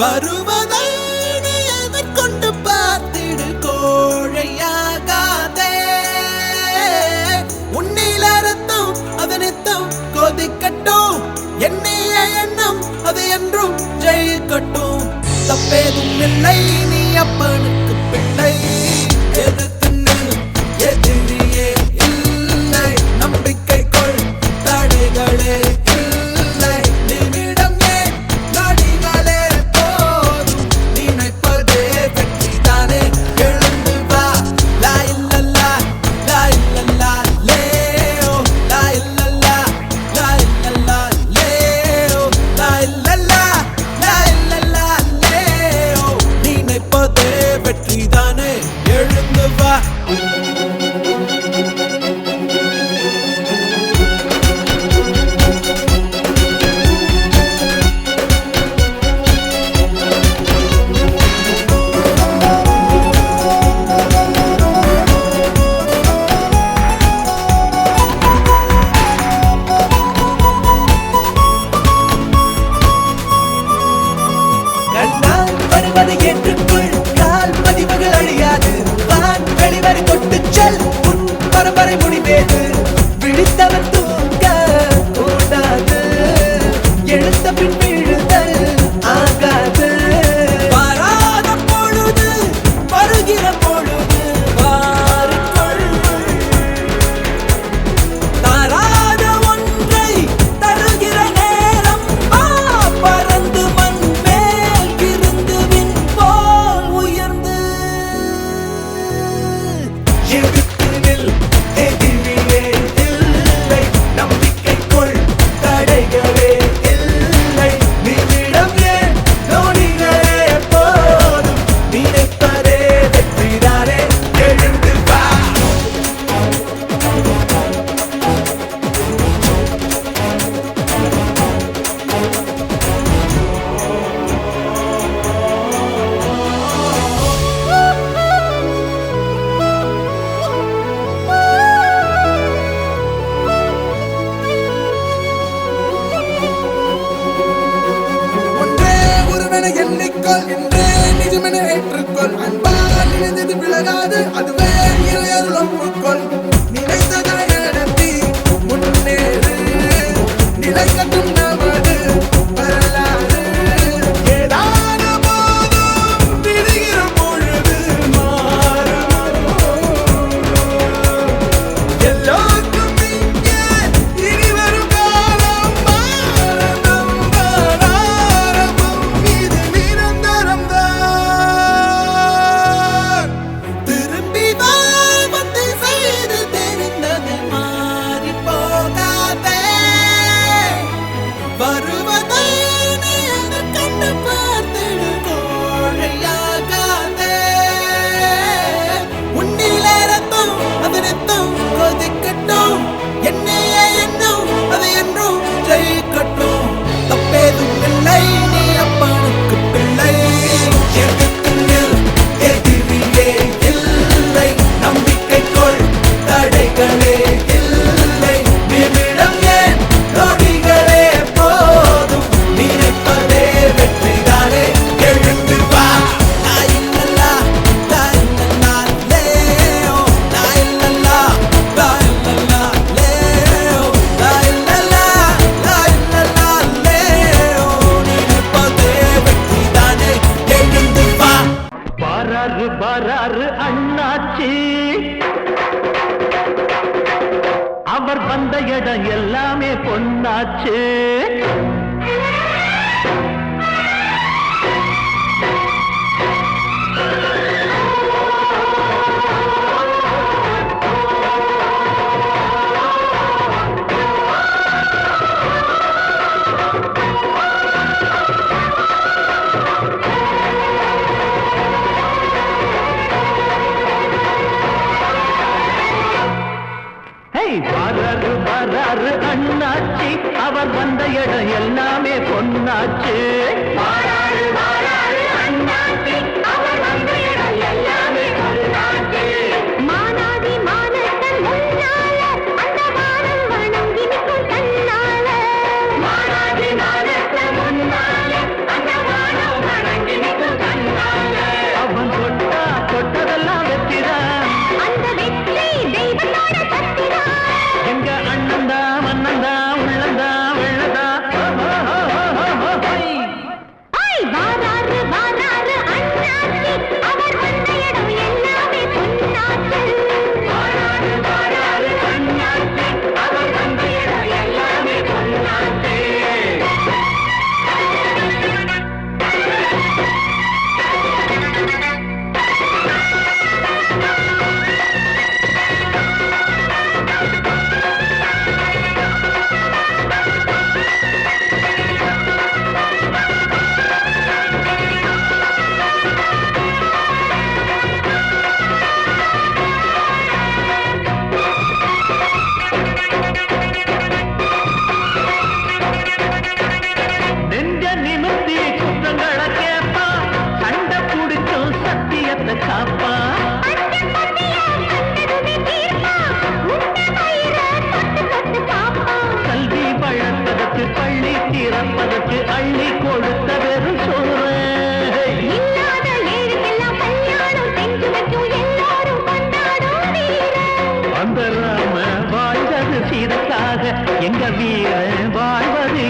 baru ஏற்றுக்கொள். அன்பால் இணைந்தது விலகாது. அதுவே இறையருளம் உட்கொள். அண்ணாச்சி அவர் வந்த இடம் எல்லாமே பொன்னாச்சு. பொண்ணாச்சு பிறப்பதற்கு அள்ளி கொடுத்த வெறும் சொல்றேன் அந்த ராம வாழ்வது சீதத்தாக எங்க வீர வாழ்வது